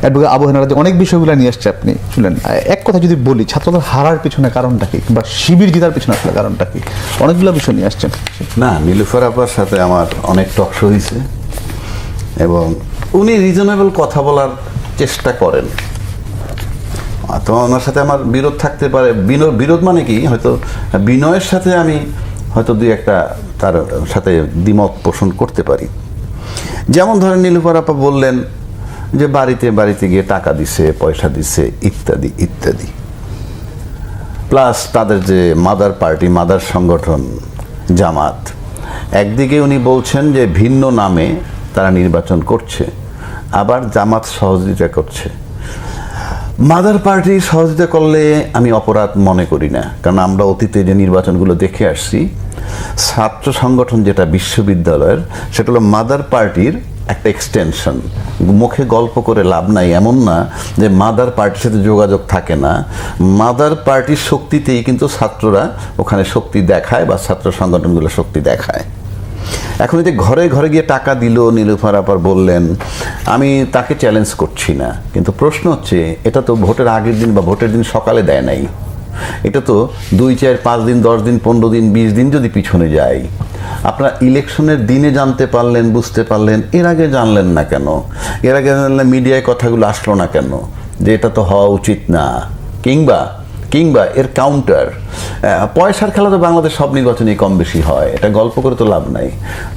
Advocate Abu হেনারা অনেক বিষয়গুলো নিয়ে আসছে আপনি শুনলেন। এক কথা যদি বলি, ছাত্রদের হারার পিছনে কারণটা কি? বা শিবির জেতার পিছনে আসলে কারণটা কি? অনেকগুলো বিষয় নিয়ে আসছেন। না, নীলুফার আপার সাথে আমার অনেক টক শো হয়েছে এবং উনি রিজনেবল কথা বলার চেষ্টা করেন। তো ওনার সাথে আমার বিরোধ থাকতে পারে। বিরোধ মানে কি? হয়তো বিনয়ের সাথে আমি হয়তো দুই একটা তার সাথে দ্বিমত পোষণ করতে পারি। যেমন ধরেন নীলুফার আপা বললেন যে বাড়িতে বাড়িতে গিয়ে টাকা দিছে, পয়সা দিছে, ইত্যাদি ইত্যাদি। প্লাস তাদের যে মাদার পার্টি মাদার সংগঠন, জামাত, একদিকে উনি বলছেন যে ভিন্ন নামে তারা নির্বাচন করছে, আবার জামাত সহযোগিতা করছে। মাদার পার্টি সহযোগিতা করলে আমি অপরাধ মনে করি না, কারণ আমরা অতীতে যে নির্বাচনগুলো দেখে আসছি, ছাত্র সংগঠন যেটা বিশ্ববিদ্যালয়ের, সেটা হলো মাদার পার্টির একটা এক্সটেনশন মুখে গল্প করে লাভ নাই, এমন না যে মাদার পার্টির সাথে যোগাযোগ থাকে না। মাদার পার্টির শক্তিতেই কিন্তু ছাত্ররা ওখানে শক্তি দেখায় বা ছাত্র সংগঠনগুলো শক্তি দেখায়। এখন যে ঘরে ঘরে গিয়ে টাকা দিল নীলুফার আপার বললেন, আমি তাকে চ্যালেঞ্জ করছি না। কিন্তু প্রশ্ন হচ্ছে, এটা তো ভোটের আগের দিন বা ভোটের দিন সকালে দেয় নাই। এটা তো দুই চার, পাঁচ দিন, দশ দিন, পনেরো দিন, বিশ দিন যদি পিছনে যায় আপনার ইলেকশনের দিনে জানতে পারলেন, বুঝতে পারলেন, এর আগে জানলেন না কেন? এর আগে জানলেন মিডিয়ায় কথাগুলো আসলো না কেন? যে এটা তো হওয়া উচিত না। কিংবা কিংবা এর কাউন্টার পয়সার খেলা তো বাংলাদেশ সব নির্বাচনেই কম বেশি হয়। এটা গল্প করে তো লাভ নাই।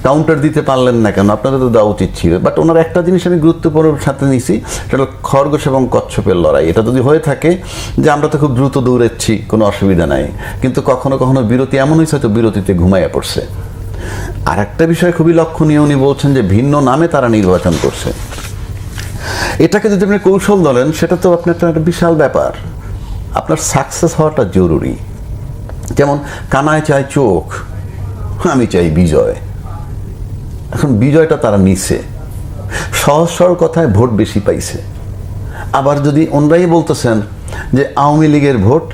কাউন্টার দিতে পারলেন না কেন? আপনাদের তো দেওয়া উচিত ছিল। বাট ওনার একটা জিনিস আমি গুরুত্বপূর্ণ সাথে নিছি, সেটা হলো খরগোশ এবং কচ্ছপের লড়াই। এটা যদি হয়ে থাকে যে আমরা তো খুব দ্রুত দৌড়াচ্ছি, কোনো অসুবিধা নাই। কিন্তু কখনো কখনো বিরতি এমন হয়েছে হয়তো বিরতিতে ঘুমাইয়া পড়ছে। আর একটা বিষয় খুবই লক্ষণীয়, উনি বলছেন যে ভিন্ন নামে তারা নির্বাচন করছে। এটাকে যদি আপনি কৌশল ধরেন, সেটা তো আপনার একটা একটা বিশাল ব্যাপার। আপনার সাকসেস হওয়াটা জরুরি। যেমন, কানায় চায় চোখ, আমি চাই বিজয়। এখন বিজয়টা তারা নিছে। সহজ সরল কথায় ভোট বেশি পাইছে। আবার যদি ওনরাই বলতেছেন যে আওয়ামী লীগের ভোট,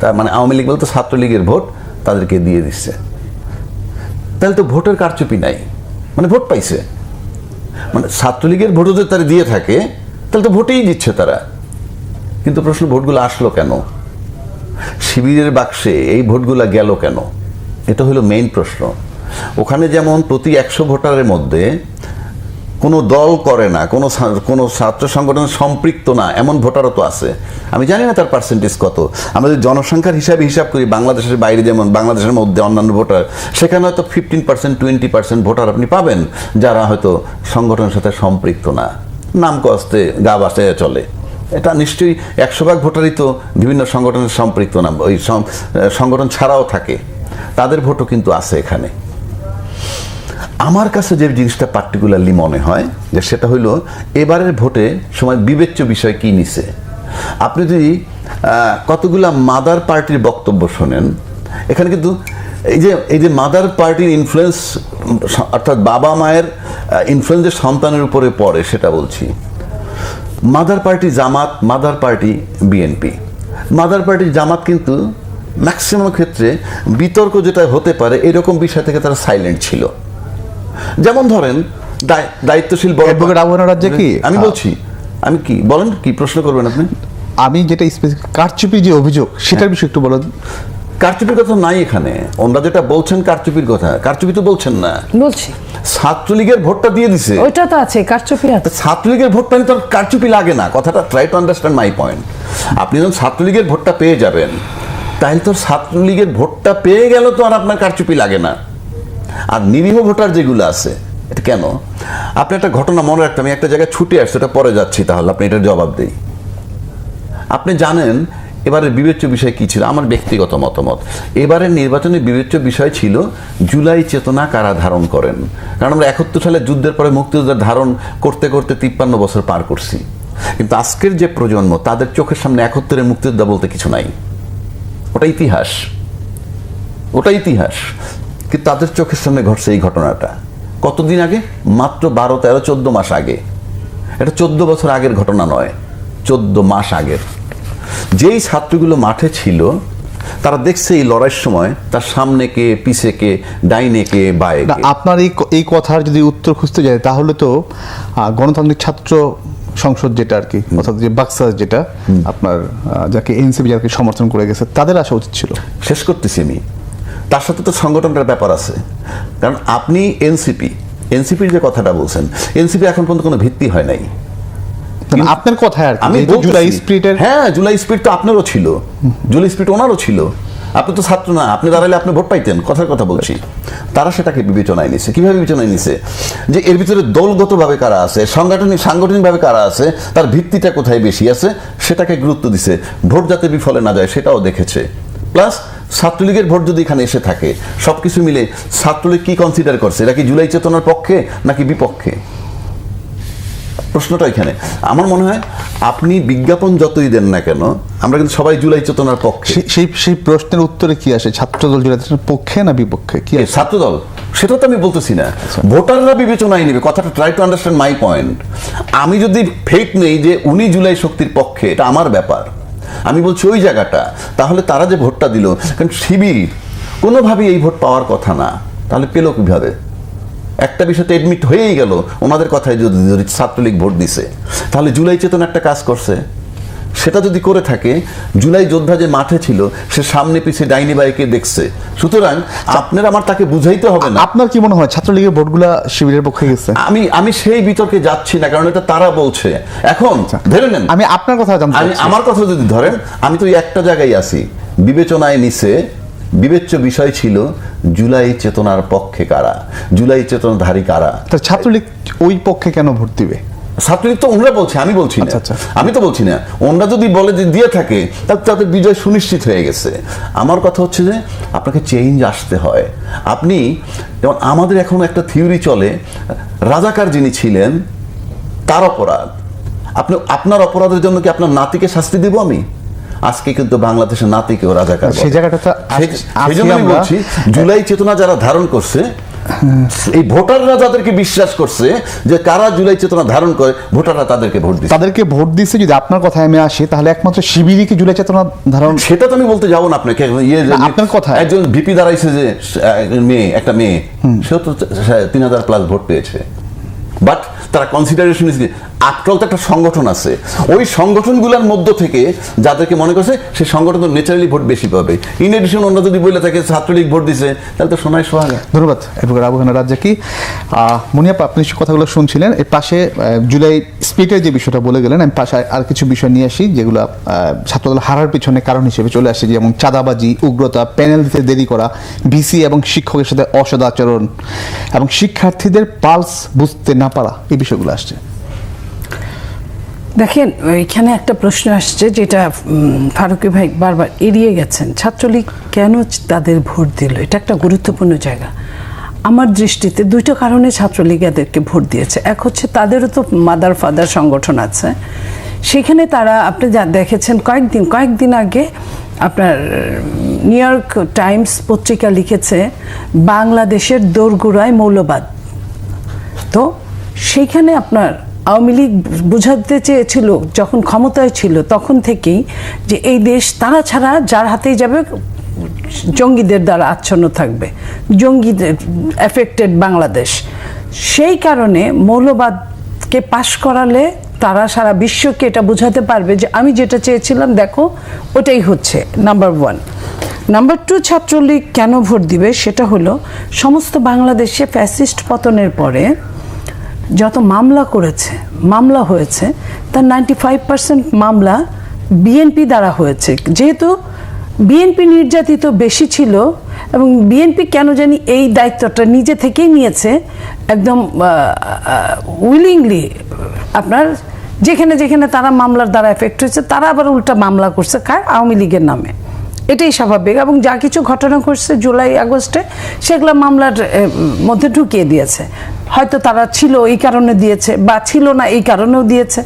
তার মানে আওয়ামী লীগ বলতে ছাত্রলীগের ভোট, তাদেরকে দিয়ে দিচ্ছে। তাহলে তো ভোটের কারচুপি নাই। মানে ভোট পাইছে। মানে ছাত্রলীগের ভোটও যদি তারা দিয়ে থাকে, তাহলে তো ভোটেই দিচ্ছে তারা। কিন্তু প্রশ্ন, ভোটগুলো আসলো কেন? শিবিরের বাক্সে এই ভোটগুলো গেল কেন? এটা হলো মেইন প্রশ্ন। ওখানে যেমন প্রতি একশো ভোটারের মধ্যে কোনো দল করে না, কোনো কোনো ছাত্র সংগঠন সম্পৃক্ত না, এমন ভোটারও তো আছে। আমি জানি না তার পার্সেন্টেজ কত। যদি জনসংখ্যার হিসাবে হিসাব করি, বাংলাদেশের বাইরে যেমন, বাংলাদেশের মধ্যে অন্যান্য ভোটার, সেখানে হয়তো fifteen percent twenty percent voter আপনি পাবেন, যারা হয়তো সংগঠনের সাথে সম্পৃক্ত না। নাম কস্তে গা বাসে চলে। এটা নিশ্চয়ই একশো ভাগ ভোটারই তো বিভিন্ন সংগঠনের সম্পৃক্ত নাম, ওই সংগঠন ছাড়াও থাকে। তাদের ভোটও কিন্তু আছে এখানে। আমার কাছে যে জিনিসটা পার্টিকুলারলি মনে হয়, যে সেটা হইল এবারের ভোটে সময় বিবেচ্য বিষয় কি নিছে। আপনি যদি কতগুলা মাদার পার্টির বক্তব্য শোনেন, এখানে কিন্তু এই যে এই যে মাদার পার্টির ইনফ্লুয়েন্স অর্থাৎ বাবা মায়ের ইনফ্লুয়েন্স যে সন্তানের উপরে পড়ে, সেটা বলছি। Mother party Jamaat mother party BNP. Mother party Jamaat কিন্তু ম্যাক্সিমাম ক্ষেত্রে বিতর্ক যেটা হতে পারে এরকম বিষয় থেকে তারা সাইলেন্ট ছিল। যেমন ধরেন দায়- দায়িত্বশীল রাজ্যে কি? আমি বলছি আমি কি বলেন কি প্রশ্ন করবেন আপনি? আমি যেটা স্পেসিফিক কারচুপি যে অভিযোগ সেটার বিষয়ে একটু বলেন। কারচুপির কথা নাই এখানে। ওনারা যেটা বলছেন কারচুপির কথা কারচুপি তো বলছেন না। বলছি। ছাত্রলীগের ভোটটা দিয়ে দিছে। ওইটা তো আছে কারচুপি আছে। ছাত্রলীগের ভোট পেলে তো কারচুপি লাগে না কথাটা try to understand my point আপনি যখন ছাত্রলীগের ভোটটা পেয়ে যাবেন তাহলে তো ছাত্রলীগের ভোটটা পেয়ে গেল তো আর আপনার কারচুপি লাগে না। আর নিরীহ ভোটার যেগুলো আছে এটা কেন? আপনি একটা ঘটনা মনে রাখতে আমি একটা জায়গায় ছুটে আসছি ওটা পরে যাচ্ছি তাহলে আপনি এটার জবাব দেই। আপনি জানেন এবারের বিবেচ্য বিষয় কি ছিল? আমার ব্যক্তিগত মতামত। এবারের নির্বাচনের বিবেচ্য বিষয় ছিল জুলাই চেতনা কারা ধারণ করেন? কারণ আমরা একাত্তর সালে যুদ্ধের পরে মুক্তিযুদ্ধের ধারণ করতে করতে তিপ্পান্ন বছর পার করছি। কিন্তু আজকের যে প্রজন্ম, তাদের চোখের সামনে একাত্তরের মুক্তিযোদ্ধা বলতে কিছু নাই। ওটা ইতিহাস। ওটা ইতিহাস। কিন্তু তাদের চোখের সামনে ঘটছে এই ঘটনাটা। কতদিন আগে? মাত্র বারো, তেরো, চোদ্দ মাস আগে। এটা চোদ্দ বছর আগের ঘটনা নয়, চোদ্দ মাস আগের। যেই ছাত্রগুলো মাঠে ছিল তারা দেখছে এই লড়াইয়ের সময় তার সামনে কে পিছে কে ডাইনে কে বায়ে আপনার এই এই কথার যদি উত্তর খুঁজতে যায় তাহলে তো গণতান্ত্রিক ছাত্র সংসদ যেটা আর কি অর্থাৎ যে বাক্সা যেটা আপনার যাকে এনসিপি যাকে সমর্থন করে গেছে তাদের আসা উচিত ছিল। শেষ করতেছি আমি। তার সাথে তো সংগঠনটার ব্যাপার আছে। কারণ আপনি এনসিপি এনসিপির যে কথাটা বলছেন এনসিপি এখন পর্যন্ত কোনো ভিত্তি হয় নাই। আপনার কথায় আর আমি জুলাই স্প্রিটের হ্যাঁ জুলাই স্পিরিট তো আপনারও ছিল। জুলাই স্পিরিট ওনারও ছিল। আপনি তো ছাত্র না আপনি দাঁড়ালে আপনি ভোট পাইতেন কথার কথা বলছি। তারা সেটাকে বিবেচনায় নিছে। কীভাবে বিবেচনায় নিছে? যে এর ভিতরে দলগতভাবে কারা আছে সাংগঠনিক সাংগঠনিকভাবে কারা আছে তার ভিত্তিটা কোথায় বেশি আছে সেটাকে গুরুত্ব দিছে। ভোট যাতে বিফলে না যায় সেটাও দেখেছে। প্লাস ছাত্রলীগের ভোট যদি এখানে এসে থাকে সবকিছু মিলে ছাত্রলীগ কি কনসিডার করছে? এটা কি জুলাই চেতনার পক্ষে নাকি বিপক্ষে? প্রশ্নটা এখানে। আমার মনে হয় আপনি বিজ্ঞাপন যতই দেন না কেন আমরা কিন্তু সবাই জুলাই চেতনার পক্ষে। সেই- সেই প্রশ্নের উত্তরে কি আসে? ছাত্রদল জুলাই চেতনার পক্ষে না বিপক্ষে? কি ছাত্রদল। সেটা তো আমি বলতেছি না। ভোটাররা বিবেচনায় নেবে। কথাটা try to understand my point আমি যদি ফেক নেই যে উনি জুলাই শক্তির পক্ষে এটা আমার ব্যাপার। আমি বলছি ওই জায়গাটা। তাহলে তারা যে ভোটটা দিল কারণ শিবির কোনোভাবেই এই ভোট পাওয়ার কথা না। তাহলে পেল কীভাবে? একটা বিষয়তে এডমিট হয়েই গেল। ওনাদের কথায় যদি যদি ছাত্রলীগ ভোট দিছে তাহলে জুলাই চেতন একটা কাজ করছে। সেটা যদি করে থাকে জুলাই যোদ্ধা যে মাঠে ছিল সে সামনে পিছিয়ে ডাইনি বাইকে দেখছে। সুতরাং আপনার আমার তাকে বুঝাইতে হবে না। আপনার কি মনে হয় ছাত্রলীগের ভোটগুলা শিবিরের পক্ষে গেছে? আমি আমি সেই বিতর্কে যাচ্ছি না কারণ এটা তারা বলছে। এখন ধরে নেন। আমি আপনার কথা জানতে আমি আমার কথা যদি ধরেন আমি তো একটা জায়গায় আছি। বিবেচনায় নিছে বিবেচ্য বিষয় ছিল জুলাই চেতনার পক্ষে কারা? জুলাই চেতনাধারী কারা? তা ছাত্রলীগ ওই পক্ষে কেন ভোট দিবে? ছাত্রলীগ তো ওনরা বলছে আমি বলছি না। আচ্ছা, আচ্ছা। আমি তো বলছি না। ওনরা যদি বলে যে দিয়ে থাকে তাহলে তাদের বিজয় সুনিশ্চিত হয়ে গেছে। আমার কথা হচ্ছে যে আপনাকে চেঞ্জ আসতে হয়। আপনি যেমন আমাদের এখন একটা থিওরি চলে রাজাকার যিনি ছিলেন তার অপরাধ। আপনি আপনার অপরাধের জন্য কি আপনার নাতিকে শাস্তি দিব আমি? আজকে কিন্তু বাংলাদেশের নাতিকেও রাজাকার সেই জায়গাটা তো সেই- জন্য আমি বলছি জুলাই চেতনা যারা ধারণ করছে এই ভোটাররা যাদেরকে বিশ্বাস করছে যে কারা জুলাই চেতনা ধারণ করে ভোটাররা তাদেরকে ভোট দিচ্ছে। তাদেরকে ভোট দিচ্ছে যদি আপনার কথায় আমি আসি তাহলে একমাত্র শিবিরই কি জুলাই চেতনা ধারণ সেটা তো আমি বলতে যাব না আপনাকে। ইয়ে আপনার কথায়। একজন ভিপি দাঁড়াইছে যে মেয়ে একটা মেয়ে সেও তো তিন হাজার প্লাস ভোট পেয়েছে। বাট তারা কনসিডারেশন আফটার তো একটা সংগঠন আছে। ওই সংগঠনগুলোর মধ্য থেকে যাদেরকে মনে করছে সেই সংগঠন তো ন্যাচারালি ভোট বেশি পাবে। ইন এডিশন অন্য যদি বলে থাকে, ছাত্রলীগ ভোট দিছে, তাহলে তো সোনায় সোহাগা ধন্যবাদ। অ্যাডভোকেট আবু হানা রাজ্জাকি মুনিয়াপা আপনি কথাগুলো শুনছিলেন। এর পাশে জুলাই স্পিটের যে বিষয়টা বলে গেলেন, আমি পাশে আর কিছু বিষয় নিয়ে আসি, যেগুলো ছাত্রদল হারার পিছনে কারণ হিসেবে চলে আসে, যেমন চাঁদাবাজি, উগ্রতা প্যানেল দিতে দেরি করা ভিসি এবং শিক্ষকের সাথে অসদাচরণ এবং শিক্ষার্থীদের পালস বুঝতে না পারা, এই বিষয়গুলো আসছে। দেখেন, এখানে একটা প্রশ্ন আসছে যেটা ফারুকি ভাই বারবার এড়িয়ে গেছেন। ছাত্রলীগ কেন তাদের ভোট দিল? এটা একটা গুরুত্বপূর্ণ জায়গা। আমার দৃষ্টিতে দুইটা কারণে ছাত্রলীগ এদেরকে ভোট দিয়েছে। এক হচ্ছে তাদেরও তো মাদার ফাদার সংগঠন আছে। সেখানে তারা, আপনি যা দেখেছেন, কয়েকদিন কয়েকদিন আগে আপনার নিউ ইয়র্ক টাইমস পত্রিকা লিখেছে, বাংলাদেশের দোরগোড়ায় মৌলবাদ। তো সেইখানে আপনার আওয়ামী লীগ বোঝাতে চেয়েছিল, যখন ক্ষমতায় ছিল, তখন থেকেই যে এই দেশ তারা ছাড়া যার হাতেই যাবে জঙ্গিদের দ্বারা আচ্ছন্ন থাকবে, জঙ্গিদের এফেক্টেড বাংলাদেশ। সেই কারণে মৌলবাদকে পাশ করালে তারা সারা বিশ্বকে এটা বোঝাতে পারবে যে আমি যেটা চেয়েছিলাম, দেখো, ওটাই হচ্ছে number one number two Chhatra League কেন ভোট দিবে? সেটা হলো, সমস্ত বাংলাদেশে ফ্যাসিস্ট পতনের পরে যত মামলা করেছে, মামলা হয়েছে, তার নাইনটি ফাইভ পার্সেন্ট মামলা বিএনপি দ্বারা হয়েছে। যেহেতু বিএনপি নির্যাতিত বেশি ছিল এবং বিএনপি কেন জানি এই দায়িত্বটা নিজে থেকেই নিয়েছে, একদম উইলিংলি আপনার যেখানে যেখানে তারা মামলার দ্বারা এফেক্ট হয়েছে, তারা আবার উল্টা মামলা করছে কার আওয়ামী লীগের নামে। এটাই স্বাভাবিক এবং যা কিছু ঘটনা ঘটছে জুলাই, আগস্টে, সেগুলো মামলার মধ্যে ঢুকিয়ে দিয়েছে। হয়তো তারা ছিল এই কারণে দিয়েছে বা ছিল না এই কারণেও দিয়েছে।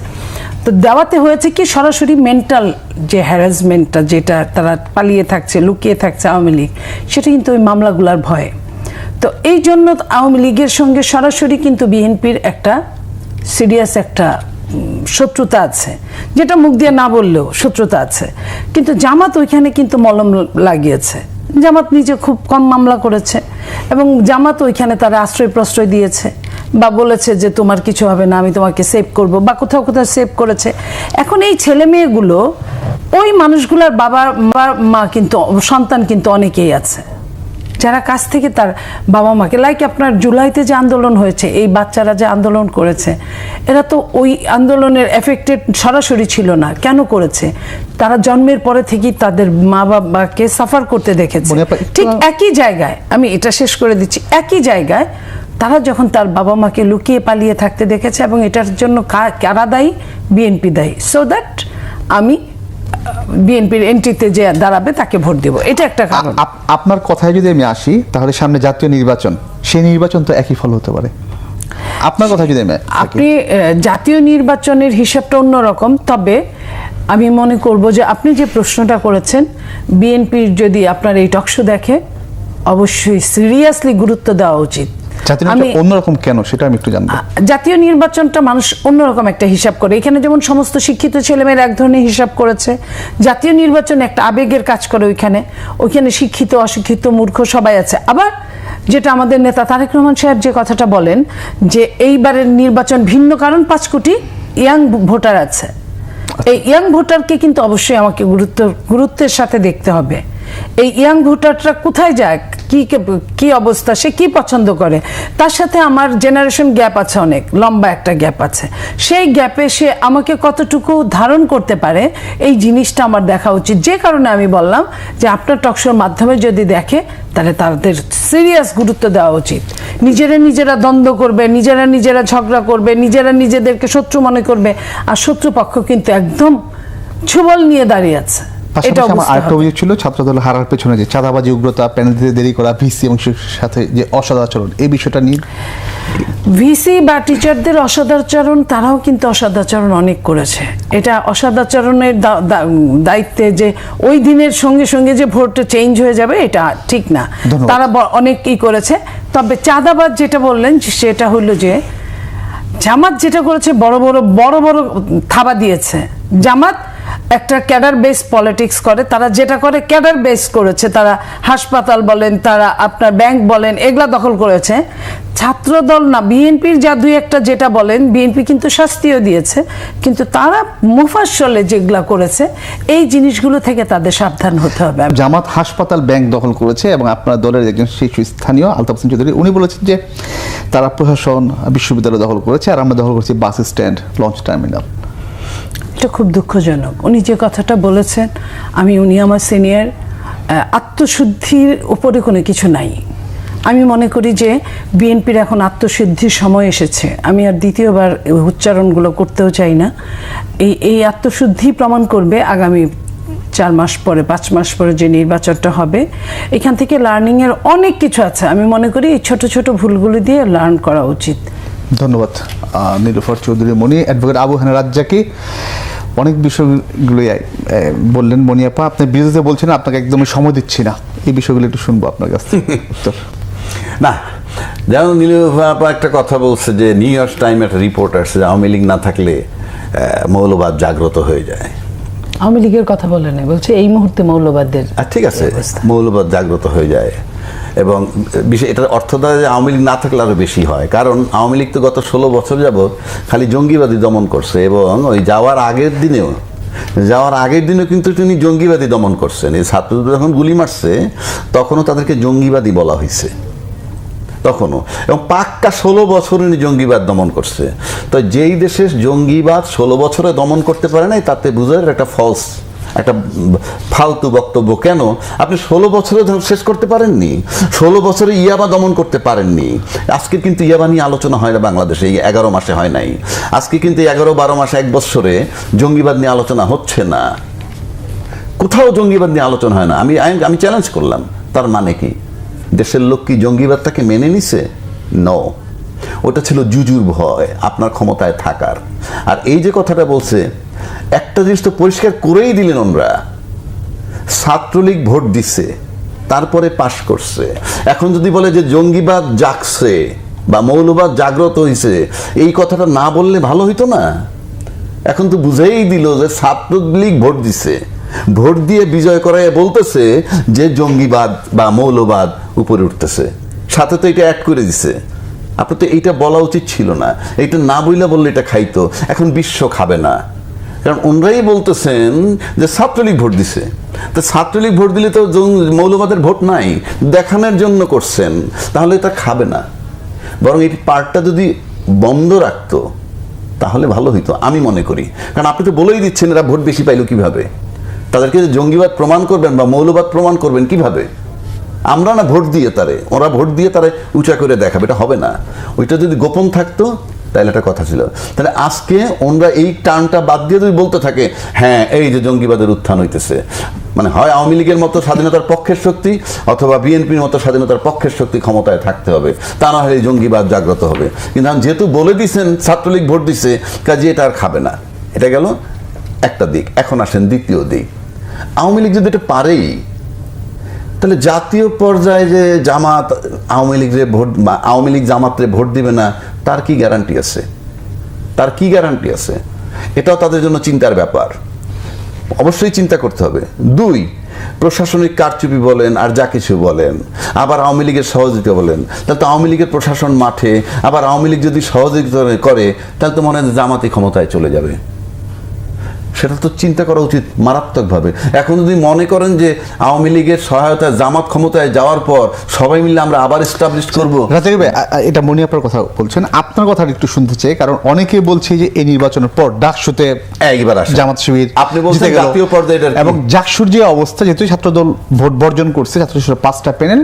তো দেওয়াতে হয়েছে কি সরাসরি মেন্টাল যে হ্যারাসমেন্টটা যেটা তারা পালিয়ে থাকছে, লুকিয়ে থাকছে আওয়ামী লীগ, সেটা কিন্তু ওই মামলাগুলার ভয়ে। তো এই জন্য আওয়ামী লীগের সঙ্গে সরাসরি কিন্তু বিএনপির একটা সিরিয়াস একটা শত্রুতা আছে। যেটা মুখ দিয়ে না বললেও শত্রুতা আছে। কিন্তু জামাত ওইখানে কিন্তু মলম লাগিয়েছে। জামাত নিজে খুব কম মামলা করেছে এবং জামাত ওইখানে তারা আশ্রয় প্রশ্রয় দিয়েছে বা বলেছে যে তোমার কিছু হবে না, আমি তোমাকে সেভ করব বা কোথাও কোথাও সেভ করেছে। এখন এই ছেলে মেয়েগুলো ওই মানুষগুলোর বাবা, মা- কিন্তু, সন্তান কিন্তু অনেকেই আছে। যারা কাছ থেকে তার বাবা মাকে লাইক আপনার জুলাইতে যে আন্দোলন হয়েছে এই বাচ্চারা যে আন্দোলন করেছে এরা তো ওই আন্দোলনের এফেক্টেড সরাসরি ছিল না। কেন করেছে? তারা জন্মের পরে থেকেই তাদের মা বাবাকে সাফার করতে দেখেছে। ঠিক একই জায়গায় আমি এটা শেষ করে দিচ্ছি একই জায়গায় তারা যখন তার বাবা মাকে লুকিয়ে পালিয়ে থাকতে দেখেছে এবং এটার জন্য কারা দায়ী? বিএনপি দায়ী। সো দ্যাট আমি বিএনপির এন্ট্রিতে যে দাঁড়াবে তাকে ভোট দেব। এটা একটা কারণ। আপ- আপনার কথায় যদি আমি আসি তাহলে সামনে জাতীয় নির্বাচন সেই নির্বাচন তো একই ফল হতে পারে। আপনার কথা যদি আপনি জাতীয় নির্বাচনের হিসাবটা অন্যরকম তবে আমি মনে করব যে আপনি যে প্রশ্নটা করেছেন বিএনপির যদি আপনার এই টকশো দেখে অবশ্যই সিরিয়াসলি গুরুত্ব দেওয়া উচিত। জাতীয় অন্যরকম কেন সেটা আমি একটু জানব। জাতীয় নির্বাচনটা মানুষ অন্যরকম একটা হিসাব করে। এখানে যেমন সমস্ত শিক্ষিত ছেলেমেয়েরা এক ধরনের হিসাব করেছে। জাতীয় নির্বাচন একটা আবেগের কাজ করে ওইখানে। ওইখানে শিক্ষিত অশিক্ষিত মূর্খ সবাই আছে। আবার যেটা আমাদের নেতা তারেক রহমান সাহেব যে কথাটা বলেন যে এইবারের নির্বাচন ভিন্ন কারণ পাঁচ কোটি ইয়াং ভোটার আছে। এই ইয়াং ভোটারকে কিন্তু অবশ্যই আমাকে গুরুত্ব গুরুত্বের সাথে দেখতে হবে। এই ইয়াং ভোটারটা কোথায় যায় কি কি অবস্থা? সে কি পছন্দ করে? তার সাথে আমার জেনারেশন গ্যাপ আছে অনেক, লম্বা একটা গ্যাপ আছে। সেই গ্যাপে সে আমাকে কতটুকু ধারণ করতে পারে, এই জিনিসটা আমার দেখা উচিত। যে কারণে আমি বললাম যে আপনার টকশোর মাধ্যমে যদি দেখে, তাহলে তাদের সিরিয়াস গুরুত্ব দেওয়া উচিত। নিজেরা নিজেরা দ্বন্দ্ব করবে, নিজেরা নিজেরা ঝগড়া করবে, নিজেরা নিজেদেরকে শত্রু মনে করবে। আর শত্রুপক্ষ কিন্তু একদম ছুবল নিয়ে দাঁড়িয়ে আছে। পাশাপাশি আমার আরেকটা অভিযোগ ছিল ছাত্রদল হারার পেছনে যে চাঁদাবাজি উগ্রতা প্যানেল দিতে দেরি করা ভিসি এবং সাথে যে অসদাচরণ এই বিষয়টা নিয়ে ভিসি বা টিচারদের অসদাচরণ তারাও কিন্তু অসদাচরণ অনেক করেছে। এটা অসদাচরণের দায়িত্বে যে ওই দিনের সঙ্গে সঙ্গে যে ভোটটা চেঞ্জ হয়ে যাবে এটা ঠিক না। তারা ব- অনেক কি করেছে। তবে চাঁদাবাদ যেটা বললেন সেটা হলো যে জামাত যেটা করেছে বড় বড় বড় বড় থাবা দিয়েছে। জামাত একটা ক্যাডার বেস পলিটিক্স করে, তারা যেটা করে ক্যাডার বেস করেছে, তারা হাসপাতাল বলেন, তারা আপনার ব্যাংক বলেন, এগুলা দখল করেছে। ছাত্রদল না, বিএনপির যা দুই একটা যেটা বলেন, বিএনপি কিন্তু শাস্তিও দিয়েছে, কিন্তু তারা মুফাসলে যেগুলা করেছে, এই জিনিসগুলো থেকে তাদের সাবধান হতে হবে। জামাত হাসপাতাল ব্যাংক দখল করেছে এবং আপনার দলের একজন শীর্ষস্থানীয় আলতাফ হোসেন চৌধুরী, উনি বলেছেন যে তারা প্রশাসন, বিশ্ববিদ্যালয় দখল করেছে, আর আমরা দখল করেছি বাস স্ট্যান্ড, লঞ্চ টার্মিনাল। এটা খুব দুঃখজনক। উনি যে কথাটা বলেছেন, আমি, উনি আমার সিনিয়র আত্মশুদ্ধির উপরে কোনো কিছু নাই। আমি মনে করি যে বিএনপির এখন আত্মশুদ্ধির সময় এসেছে। আমি আর দ্বিতীয়বার উচ্চারণগুলো করতেও চাই না। এই এই আত্মশুদ্ধি প্রমাণ করবে আগামী চার মাস পরে, পাঁচ মাস পরে যে নির্বাচনটা হবে। এখান থেকে লার্নিংয়ের অনেক কিছু আছে। আমি মনে করি এই ছোট ছোট ভুলগুলো দিয়ে লার্ন করা উচিত। ধন্যবাদ নীলুফার চৌধুরী মণি অ্যাডভোকেট আবু হানা রাজ্জাকি। অনেক বিষয়গুলোই আহ, বললেন মণিয়াপা আপনি বিরোধিতা বলছেন আপনাকে একদমই সময় দিচ্ছি না। এই বিষয়গুলো একটু শুনব আপনার কাছ থেকে। উত্তর না যেমন নীলুফা আপা একটা কথা বলছে যে নিউ ইয়র্ক টাইম একটা রিপোর্ট আসছে যে আওয়ামী লীগ না থাকলে মৌলবাদ জাগ্রত হয়ে যায়। আওয়ামী লীগের কথা বলে নাই বলছে এই মুহূর্তে মৌলবাদদের আর ঠিক আছে মৌলবাদ জাগ্রত হয়ে যায়। এবং বিশেষ এটার অর্থ দ্বারা যে আওয়ামী লীগ না থাকলে আরও বেশি হয়। কারণ আওয়ামী লীগ তো গত ষোলো বছর যাবৎ খালি জঙ্গিবাদী দমন করছে এবং ওই যাওয়ার আগের দিনেও, যাওয়ার আগের দিনেও কিন্তু তিনি জঙ্গিবাদী দমন করছেন। এই ছাত্রদের যখন গুলি মারছে, তখনও তাদেরকে জঙ্গিবাদী বলা হয়েছে। তখনও। এবং পাক্কা ষোলো বছর উনি জঙ্গিবাদ দমন করছে। তো যেই দেশে জঙ্গিবাদ ষোলো বছরে দমন করতে পারে নাই, তাতে বুঝার একটা ফলস একটা ফালতু বক্তব্য কেন? আপনি ষোলো বছরে শেষ করতে পারেননি। ষোলো বছরে ইয়াবা দমন করতে পারেননি। আজকে কিন্তু ইয়াবা নিয়ে আলোচনা হয় না বাংলাদেশে, এই এগারো মাসে হয় নাই। আজকে কিন্তু এগারো বারো মাসে এক বছরে জঙ্গিবাদ নিয়ে আলোচনা হচ্ছে না। কোথাও জঙ্গিবাদ নিয়ে আলোচনা হয় না। আমি- আমি চ্যালেঞ্জ করলাম। তার মানে কি? দেশের লোক কি জঙ্গিবাদটাকে মেনে নিছে? ন ওটা ছিল জুজুর ভয়, আপনার ক্ষমতায় থাকার। আর এই যে কথাটা বলছে একটা জিনিস তো পরিষ্কার করেই দিলেন ওনরা। ছাত্রলীগ ভোট দিছে, তারপরে পাশ করছে। এখন যদি বলে যে জঙ্গিবাদ জাগছে বা মৌলবাদ জাগ্রত হয়েছে এই কথাটা না বললে ভালো হইতো না? এখন তো বুঝেই দিল যে ছাত্রলীগ ভোট দিছে। ভোট দিয়ে বিজয় করায় বলতেছে যে জঙ্গিবাদ বা মৌলবাদ উপরে উঠতেছে। সাথে তো এটা অ্যাড করে দিছে। আপনার তো এইটা বলা উচিত ছিল না। এইটা না বইলা বললে এটা খাইতো। এখন বিশ্ব খাবে না। কারণ ওনরাই বলতেছেন যে ছাত্রলীগ ভোট দিছে। তো ছাত্রলীগ ভোট দিলে তো মৌলবাদের ভোট নাই, দেখানোর জন্য করছেন, তাহলে এটা খাবে না। বরং এই পার্টটা যদি বন্ধ রাখতো, তাহলে ভালো হইতো, আমি মনে করি। কারণ আপনি তো বলেই দিচ্ছেন এরা ভোট বেশি পাইলো কীভাবে। তাদেরকে জঙ্গিবাদ প্রমাণ করবেন বা মৌলবাদ প্রমাণ করবেন কীভাবে? আমরা না ভোট দিয়ে তারে, ওরা ভোট দিয়ে তারে উঁচা করে দেখাবে, এটা হবে না। ওইটা যদি গোপন থাকতো তাহলে একটা কথা ছিল। তাহলে আজকে ওনরা এই টার্নটা বাদ দিয়ে যদি বলতে থাকে হ্যাঁ এই যে জঙ্গিবাদের উত্থান হইতেছে মানে হয় আওয়ামী লীগের মতো স্বাধীনতার পক্ষের শক্তি অথবা বিএনপির মতো স্বাধীনতার পক্ষের শক্তি ক্ষমতায় থাকতে হবে, তা না হলে জঙ্গিবাদ জাগ্রত হবে। কিন্তু যেহেতু বলে দিছেন, ছাত্রলীগ ভোট দিছে, কাজে এটা আর খাবে না। এটা গেল একটা দিক, এখন আসেন দ্বিতীয় দিক। আওয়ামী লীগ যদি এটা পারেই তাহলে জাতীয় পর্যায়ে যে জামাত আওয়ামী লীগরে ভোট আওয়ামী লীগ জামাতরে ভোট দিবে না, তার কি গ্যারান্টি আছে? তার কি গ্যারান্টি আছে? এটাও তাদের জন্য চিন্তার ব্যাপার। অবশ্যই চিন্তা করতে হবে। দুই, প্রশাসনিক কারচুপি বলেন আর যা কিছু বলেন। আবার আওয়ামী লীগের সহযোগিতা বলেন। তাহলে তো আওয়ামী লীগের প্রশাসন মাঠে, আবার আওয়ামী লীগ যদি সহযোগিতা করে, তাহলে তো মনে হয় জামাতি ক্ষমতায় চলে যাবে। সেটা তো চিন্তা করা উচিত মারাত্মকভাবে। এখন যদি মনে করেন যে আওয়ামী লীগের সহায়তায় জামাত ক্ষমতায় যাওয়ার পর সবাই মিলে আমরা আবার এস্টাবলিশ করব। রাজাকি ভাই এটা মনিয়াপার কথা বলছেন। আপনার কথা একটু শুনতে চাই কারণ অনেকে বলছে যে এই নির্বাচনের পর ডাকসুতে একবার। জামাত শিবির আপনি বলছেন জাতীয় পর্যায়ে এবং জাকসুর যে অবস্থা যেহেতু ছাত্রদল ভোট বর্জন করছে ছাত্র পাঁচটা প্যানেল